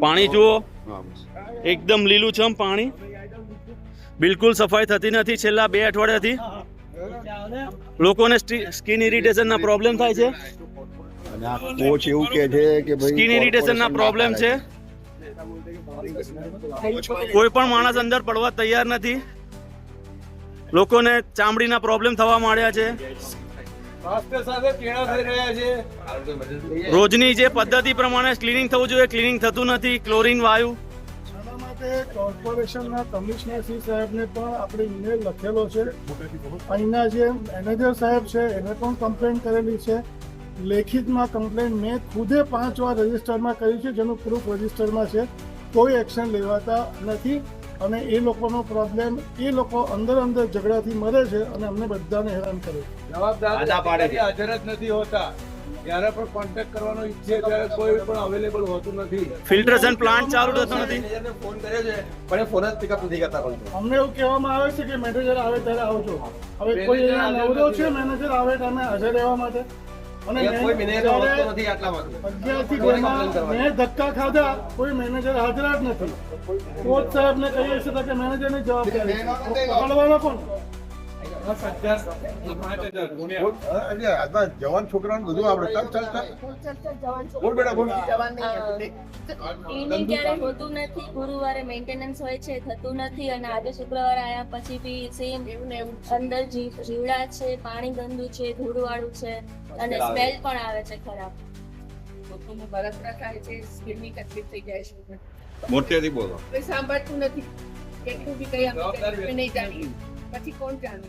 પાણી જુઓ. એકદમ લીલુંછમ પાણી. બિલકુલ સફાઈ થતી નથી છેલ્લા બે અઠવાડિયાથી. લોકોને સ્કિન ઇરિટેશનના પ્રોબ્લેમ થાય છે. કોચ એવું કે છે કે ભાઈ સ્કિન ઇરિટેશનના પ્રોબ્લેમ છે. કોઈ પણ માણસ અંદર પડવા તૈયાર નથી. લોકોને ચામડીના પ્રોબ્લેમ થવા માંડ્યા છે. રોજની જે પદ્ધતિ પ્રમાણે ક્લિનિંગ થવું જોઈએ ક્લિનિંગ થતું નથી ક્લોરિન વાયુ. માટે કોર્પોરેશનના કમિશનર શ્રી સાહેબને પણ આપણે ઈમેલ લખેલો છે. અહીંના જે મેનેજર સાહેબ છે એને પણ કમ્પ્લેન કરેલી છે. લેખિતમાં કમ્પ્લેન મેં ખુદે પાંચ વાર રજિસ્ટરમાં કર્યું છે જેનું પ્રૂફ રજિસ્ટરમાં છે. કોઈ એક્શન લેવાતા નથી. અને એ લોકોનો પ્રોબ્લેમ એ લોકો અંદર અંદર ઝઘડાથી મરે છે અને અમને બધાને હેરાન કરે છે. જવાબદાર હાજર જ નથી હોતા. ત્યારે પણ કોન્ટેક્ટ કરવાનો ઈચ્છે ત્યારે કોઈ પણ અવેલેબલ હોતું નથી. ફિલ્ટ્રેશન પ્લાન્ટ ચાલુ થતો નથી. ફોન કર્યો છે પણ એ ફોન જ પિકઅપ નથી કરતા પણ અમને એવું કહેવામાં આવે છે કે મેનેજર આવે ત્યારે આવજો. હવે કોઈ નવરો છે મેનેજર આવે ટાઈમે હાજર રહેવા માટે. મેં મેનેજર ધક્કા ખાધા કોઈ મેનેજર હાજર જ નથી. કોચ સાહેબને કહીએ છીએ કે મેનેજરની જવાબદારી પકડવાનો કોણ? જવાન છોકરાને બધું આવડે ચાલ ચાલ ચાલ બોલ. બેટા બોલ ક્લિનિંગ ક્યારે હોતું નથી. ગુરુવારે મેન્ટેનન્સ હોય છે થતું નથી અને આજે શુક્રવારે આયા પછી બી સેમ અંદર જીવડા છે પાણી ગંદુ છે ધૂળવાળું છે અને સ્મેલ પણ આવે છે ખરાબ લોકોને બળતરા થાય છે સ્કિનની તકલીફ થઈ જાય છે મોટેથી બોલો કોઈ સાંભળતું નથી કેટલું બી કઈ અમે નહીં જાણીએ. પછી કોણ જાણે?